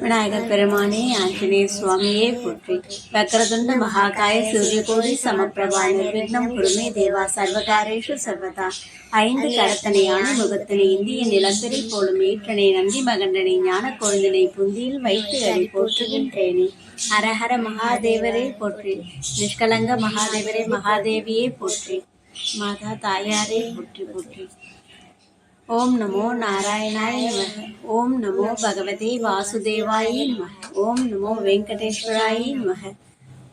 விநாயகர் பெருமானே ஆஞ்சநேயர் சுவாமியே போற்றி. வக்கரதுண்ட மகாகாய சூரியகோடி சமப்பிரபா நிர்விக்னம் குருமே தேவா சர்வகாரேஷு சர்வதா. ஐந்து கரத்தனையான முகத்தினை இந்திய நிலந்தரை போலும் ஏற்றனை நந்தி மகண்டனை ஞான குழந்தனை புந்தியில் வைத்து அடி போற்றுகின்றேனே. ஹரஹர மகாதேவரே போற்றி. நிஷ்கலங்க மகாதேவரே மகாதேவியே போற்றி. மாதா தாயாரே போற்றி போற்றி. ఓం నమో నారాయణాయ నమ ఓం నమో భగవతే వాసుదేవాయ నమ ఓం నమో వెంకటేశ్వరాయ నమ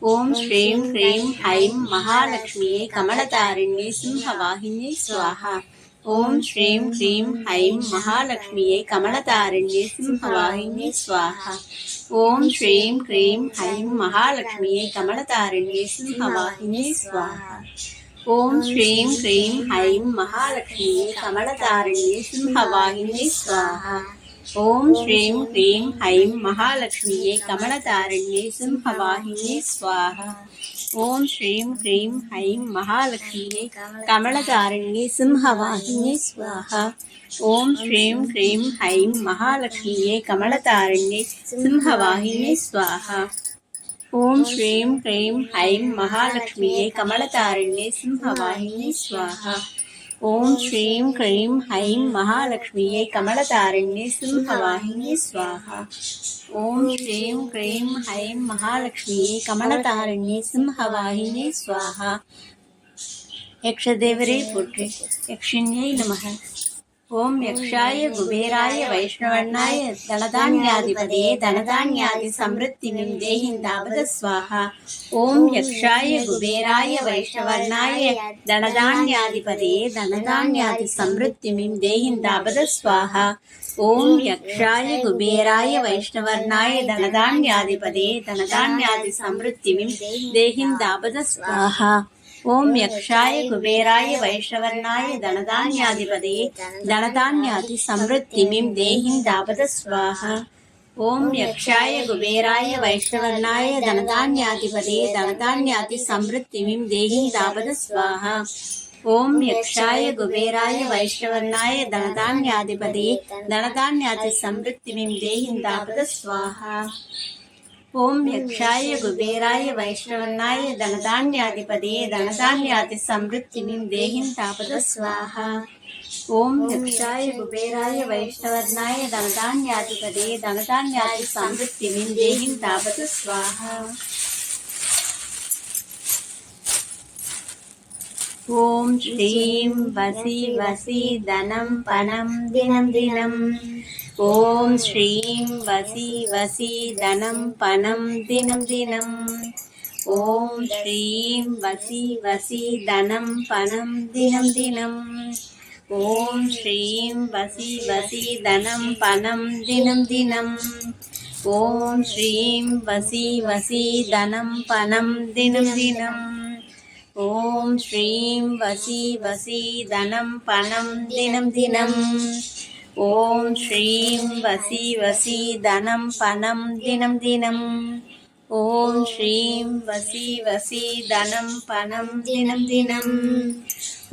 ఓం శ్రీం హ్రీం హైం మహాలక్ష్మియే కమలతారిణ్యే సింహవాహిని స్వాహ ఓం శ్రీం హ్రీం హైం మహాలక్ష్మియే కమలతారిణ్యే సింహవాహిని స్వాహ ఓం శ్రీం హ్రీం హైం మహాలక్ష్మియే కమలతారిణ్యే సింహవాహిని స్వాహ ओम श्रीं क्रीं ऐं महालक्ष्मी कमलतारिणी सिंहवाहिनी स्वाहा। ओम श्रीं क्रीं ऐं महालक्ष्मी कमलतारिणी सिंहवाहिनी स्वाहा। ओम श्रीं क्रीं ऐं महालक्ष्मी कमलतारिणी सिंहवाहिनी स्वाहा। ओम श्रीं क्रीं ऐं महालक्ष्मी कमलतारिणी सिंहवाहिनी स्वाहा। ओम श्रीं क्रीं ऐं महालक्ष्मीये कमलतारिण्ये सिंहवाहिनी स्वाहा। ओम श्रीं क्रीं ऐं महालक्ष्मीये कमलतारिण्ये सिंहवाहिनी स्वाहा। ओम श्रीं क्रीं ऐं महालक्ष्मीये कमलतारिण्ये सिंहवाहिनी स्वाहा। यक्षदेवरे पुत्रे यक्षिण्यै नमः। ఓం యక్షాయ కుబేరాయ వైష్ణవన్నాయ ధనధాన్యాధిపదే ధనధాన్యాది సమృద్ధిని దేహిందావద స్వాహ ఓం యక్షాయ కుబేరాయ వైష్ణవణ్ణాయ ధనధాన్యాధిపదే ధనధాన్యాది సమృద్ధిని దేహిందావద స్వాహ ఓం యక్షాయ కుబేరాయ వైష్ణవర్ణాయ ధనధాన్యాధిపదే ధనధాన్యాది సమృద్ధిని దేహిందావద స్వాహ ఓం యక్షాయ కుబేరాయ వైష్ణవర్ణాయ ధనధాన్యాధిపతయే ధనధాన్యాతి సమృద్ధిమిం దేహిం దాపద స్వాహ. ఓం యక్షాయ కుబేరాయ వైష్ణవర్ణాయ ధనధాన్యాధిపతయే ధనధాన్యాతి సమృద్ధిమిం దేహిం దాపద స్వాహ. ఓం యక్షాయ కుబేరాయ వైష్ణవర్ణాయ ధనధాన్యాధిపతయే ధనధాన్యాతి సమృద్ధిమిం దేహిం దాపద స్వాహ. ఓం యక్షాయ కుబేరాయ వైష్ణవన్నాయ ధనధాన్యాధిపదే సమృద్ధి సమృద్ధిమిం దేహిం తాపద స్వాహ. ఓం యక్షాయ కుబేరాయ వైష్ణవన్నాయ ధనధాన్యాధిపదే సమృద్ధి సమృద్ధిమిం దేహిం తాపద స్వాహ. ఓం శ్రీం వసి వసి ధనం పనం దినం దినం ஓம் ஸ்ரீம் வசி வசி தனம் பணம் தினம் தினம். ஓம் ஸ்ரீம் வசி வசி தனம் பணம் தினம் தினம். ஓம் ஸ்ரீம் வசி வசி தனம் பணம் தினம் தினம். ஓம் ஸ்ரீம் வசி வசி தனம் பணம் தினம் தினம். ஓம் ஸ்ரீம் வசி வசி தனம் பணம் தினம் தினம். ஓம் ஸ்ரீம் வசி வசி தனம் பணம் தினம் தினம் ஓம் ஸ்ரீம் வசி வசி தனம் பணம் தினம் தினம்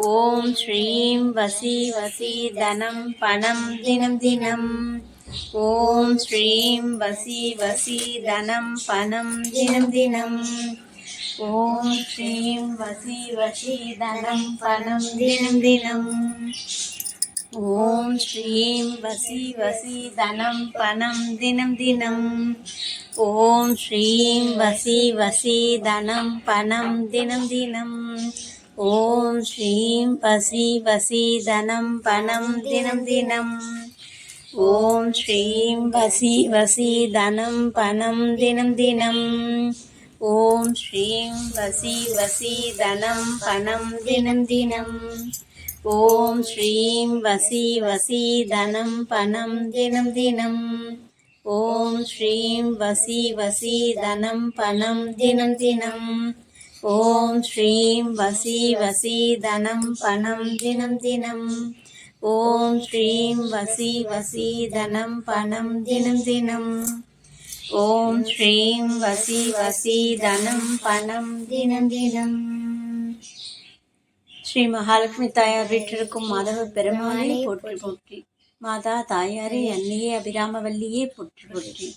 ஓம் ஸ்ரீம் வசி வசி தனம் பணம் தினம் தினம் ஓம் ஸ்ரீம் வசி வசி தனம் பணம் தினம் தினம் ஓம் ஸ்ரீம் வசி வசி தனம் பணம் தினம் தினம் ஓம் ஸ்ரீம் வசி வசி தனம் பணம் தினம் தினம். ஓம் ஸ்ரீம் வசி வசி தனம் பணம் தினம் தினம். ஓம் ஸ்ரீம் வசி வசி தனம் பணம் தினம் தினம். ஓம் ஸ்ரீம் வசி வசி தனம் பணம் தினம் தினம். ॐ श्रीं वसि वसि धनं पनं दिनंदिनम् ॐ श्रीं वसि वसि धनं पनं दिनं दिनम् ॐ श्रीं वसि वसि धनं पनं दिनम् ॐ श्रीं वसि वसि धनं पनं दिनं दिनम् ॐ श्रीं वसि वसि धनं पनं दिनं दिनम् ஓம் ஸ்ரீம் வசி வசி தனம் பணம் தினம் தினம் ஸ்ரீ மகாலட்சுமி தாயார் வீற்றிருக்கும் மாதவ பெருமானை போற்றி போற்றி மாதா தாயாரே அன்னையே அபிராமவல்லியே போற்றி போற்றி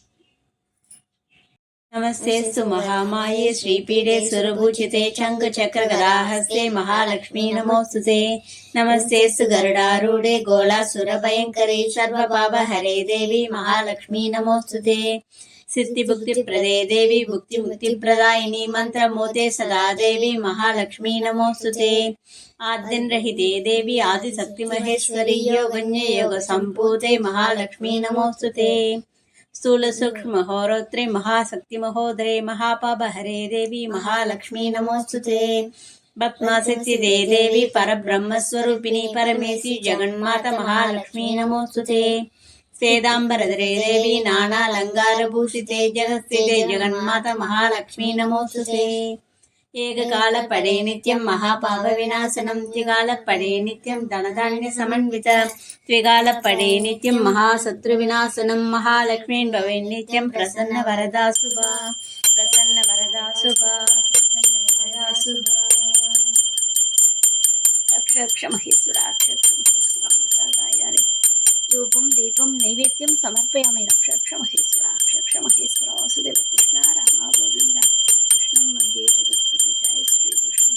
नमस्तेऽस्तु महामाये श्रीपीडे सुरभूषिते शङ्खचक्रगदाहस्ते महालक्ष्मी नमोऽस्तु ते नमस्तेऽस्तु गरुडारूढे गोलासुरभयङ्करे सर्वपापहरे देवी महालक्ष्मी नमोऽस्तु ते सिद्धि भुक्ति प्रदे देवी भुक्ति मुक्ति प्रदायिनी मंत्र मोते सदा देवी महालक्ष्मी नमोस्तुते। आद्यन रहिते देवी आदि शक्ति महेश्वरी योगन्य योग संपूते महालक्ष्मी नमोस्तुते। स्थूल सूक्ष्म होरोत्रे महाशक्ति महोदरे महापाप हरे देवी महालक्ष्मी नमोस्तुते। दे देवी परब्रह्मस्वरूपिणी परमेशी जगन्माता महालक्ष्मी नमोस्तुते। సేదాంబరధరేదేవి నానాలంగారభూషితే జగస్థితే జగన్మాత మహాలక్ష్మీ నమోస్తుతే. ఏకకాల పడే నిత్యం మహాపాప వినాశనం త్రిగాల పడే నిత్యం ధనధాన్య సమన్విత త్రిగాల పడే నిత్యం మహాశత్రు వినాశనం మహాలక్ష్మీ భవే నిత్యం ప్రసన్న వరదాసు ప్రసన్న వరదాసు ప్రసన్న వరదాసు అక్షరక్ష మహేశ్వర అక్షరక్ష మహేశ్వర మాతా ధూపం దీపం నైవేద్యం సమర్పయామి రక్షక్ష మహేశ్వర రక్షక్ష మహేశ్వర వాసుదేవ కృష్ణ రామ గోవింద కృష్ణం వందే జగద్గురు జయ శ్రీకృష్ణ